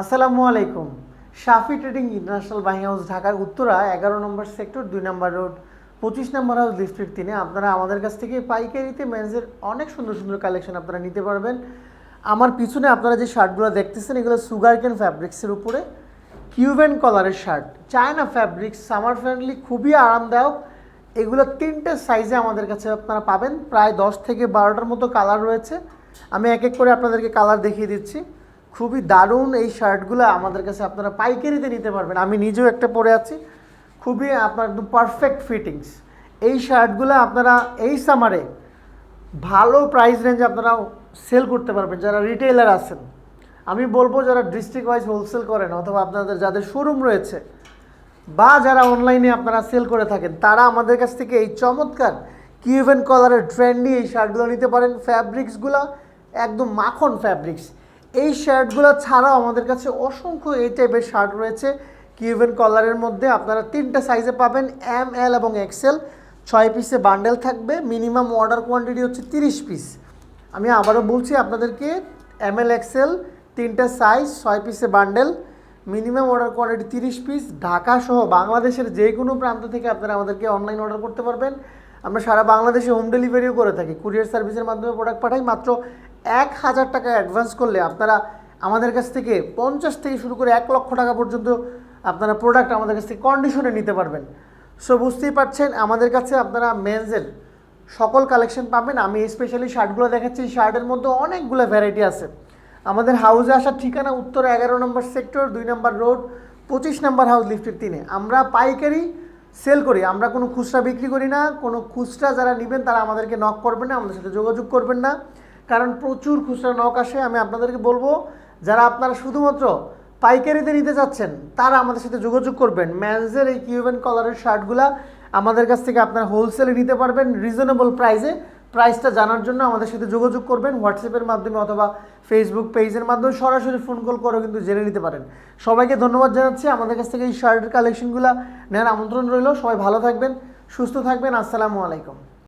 আসসালামু আলাইকুম। Shafi trading international buying house, ঢাকার উত্তরা, এগারো নম্বর সেক্টর, দুই নম্বর রোড, পঁচিশ নম্বর হাউস লিফটের তিনে। আপনারা আমাদের কাছ থেকে পাইকারিতে মেন্সের অনেক সুন্দর সুন্দর কালেকশন আপনারা নিতে পারবেন। আমার পিছনে আপনারা যে শার্টগুলো দেখতেছেন, এগুলো সুগার কেন ফ্যাব্রিক্সের উপরে। Cuban কলারের shirt. China fabrics summer friendly খুবই আরামদায়ক। এগুলো তিনটে সাইজে আমাদের কাছে আপনারা পাবেন। প্রায় দশ থেকে বারোটার মতো কালার রয়েছে। আমি এক এক করে আপনাদেরকে কালার দেখিয়ে দিচ্ছি। খুবই দারুণ এই শার্টগুলো আমাদের কাছে আপনারা পাইকারিতে নিতে পারবেন। আমি নিজেও একটা পরে আছি। খুবই আপনার একদম পারফেক্ট ফিটিংস এই শার্টগুলো আপনারা এই সামারে ভালো প্রাইস রেঞ্জে আপনারা সেল করতে পারবেন, যারা রিটেলার আছেন। আমি বলব যারা ডিস্ট্রিক্ট ওয়াইজ হোলসেল করেন অথবা আপনাদের যাদের শোরুম রয়েছে বা যারা অনলাইনে আপনারা সেল করে থাকেন, তারা আমাদের কাছ থেকে এই চমৎকার কিউভেন কলারের ট্রেন্ডি এই শার্টগুলো নিতে পারেন। ফ্যাব্রিক্সগুলো একদম মাখন ফ্যাব্রিক্স এই শার্টগুলো ছাড়াও আমাদের কাছে অসংখ্য এই টাইপের শার্ট রয়েছে। কিউভেন কলারের মধ্যে আপনারা তিনটা সাইজে পাবেন এম এল এবং এক্সেল ছয় পিসে বান্ডেল থাকবে মিনিমাম অর্ডার কোয়ান্টিটি হচ্ছে তিরিশ পিস আমি আবারও বলছি আপনাদেরকে এম এল এক্সেল তিনটা সাইজ ছয় পিসে বান্ডেল মিনিমাম অর্ডার কোয়ান্টিটি তিরিশ পিস ঢাকা সহ বাংলাদেশের যে কোনো প্রান্ত থেকে আপনারা আমাদেরকে অনলাইন অর্ডার করতে পারবেন। আমরা সারা বাংলাদেশে হোম ডেলিভারিও করে থাকি। কুরিয়ার সার্ভিসের মাধ্যমে প্রোডাক্ট পাঠাই। মাত্র এক হাজার টাকা অ্যাডভান্স করলে আপনারা আমাদের কাছ থেকে পঞ্চাশ থেকে শুরু করে এক লক্ষ টাকা পর্যন্ত আপনারা প্রোডাক্ট আমাদের কাছ থেকে কন্ডিশনে নিতে পারবেন। সো বুঝতেই পারছেন, আমাদের কাছে আপনারা মেন্সের সকল কালেকশন পাবেন। আমি স্পেশালি শার্টগুলো দেখাচ্ছি শার্টের মধ্যে অনেকগুলো ভ্যারাইটি আছে। আমাদের হাউসে আসার ঠিকানা উত্তর এগারো নম্বর সেক্টর দুই নম্বর রোড পঁচিশ নম্বর হাউস লিফটের তিনে। আমরা পাইকারি সেল করি, আমরা কোনো খুচরা বিক্রি করি না। কোনো খুচরা যারা নেবেন তারা আমাদেরকে নক করবেন না, আমাদের সাথে যোগাযোগ করবেন না। কারণ প্রচুর খুচরা নক আসে, আমি আপনাদেরকে বলব, যারা আপনারা শুধুমাত্র পাইকারিতে নিতে চাচ্ছেন, তারা আমাদের সাথে যোগাযোগ করবেন। ম্যানসের এই কিউবেন কলারের শার্টগুলা আমাদের কাছ থেকে আপনারা হোলসেলে নিতে পারবেন রিজনেবল প্রাইসে প্রাইসটা জানার জন্য আমাদের সাথে যোগাযোগ করবেন হোয়াটসঅ্যাপের মাধ্যমে অথবা ফেসবুক পেজের মাধ্যমে সরাসরি ফোন কল করেও কিন্তু জেনে নিতে পারেন। সবাইকে ধন্যবাদ জানাচ্ছি, আমাদের কাছ থেকে এই শার্টের কালেকশনগুলো নেওয়ার আমন্ত্রণ রইল। সবাই ভালো থাকবেন, সুস্থ থাকবেন, আসসালামু আলাইকুম।